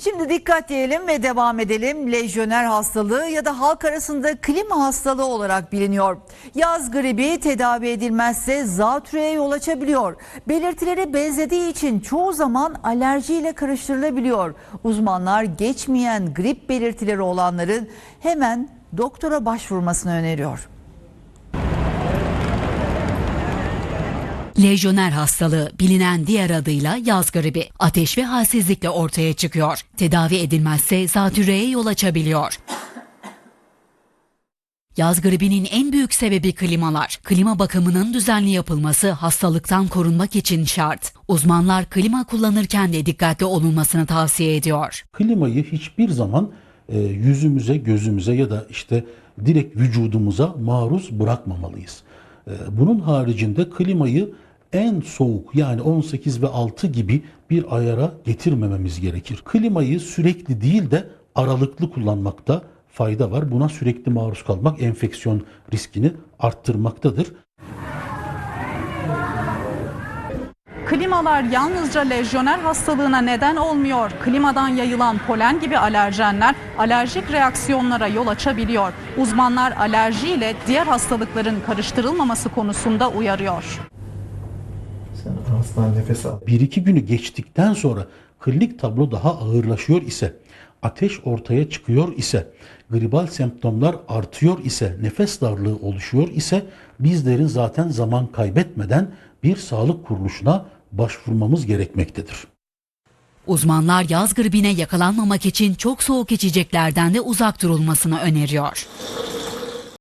Şimdi dikkat diyelim ve devam edelim. Lejyoner hastalığı ya da halk arasında klima hastalığı olarak biliniyor. Yaz gribi tedavi edilmezse zatürreye yol açabiliyor. Belirtileri benzediği için çoğu zaman alerjiyle karıştırılabiliyor. Uzmanlar geçmeyen grip belirtileri olanların hemen doktora başvurmasını öneriyor. Lejyoner hastalığı bilinen diğer adıyla yaz gribi ateş ve halsizlikle ortaya çıkıyor. Tedavi edilmezse zatürreye yol açabiliyor. Yaz gribinin en büyük sebebi klimalar. Klima bakımının düzenli yapılması hastalıktan korunmak için şart. Uzmanlar klima kullanırken de dikkatli olunmasını tavsiye ediyor. klimayı hiçbir zaman e, yüzümüze, gözümüze ya da işte direkt vücudumuza maruz bırakmamalıyız. E, bunun haricinde klimayı en soğuk yani 18 ve 6 gibi bir ayara getirmememiz gerekir. Klimayı sürekli değil de aralıklı kullanmakta fayda var. Buna sürekli maruz kalmak enfeksiyon riskini arttırmaktadır. Klimalar yalnızca lejyoner hastalığına neden olmuyor. Klimadan yayılan polen gibi alerjenler alerjik reaksiyonlara yol açabiliyor. Uzmanlar alerji ile diğer hastalıkların karıştırılmaması konusunda uyarıyor. Sen ağızdan nefes al. 1-2 günü geçtikten sonra klinik tablo daha ağırlaşıyor ise, ateş ortaya çıkıyor ise, gribal semptomlar artıyor ise, nefes darlığı oluşuyor ise bizlerin zaten zaman kaybetmeden bir sağlık kuruluşuna başvurmamız gerekmektedir. Uzmanlar yaz gribine yakalanmamak için çok soğuk içeceklerden de uzak durulmasını öneriyor.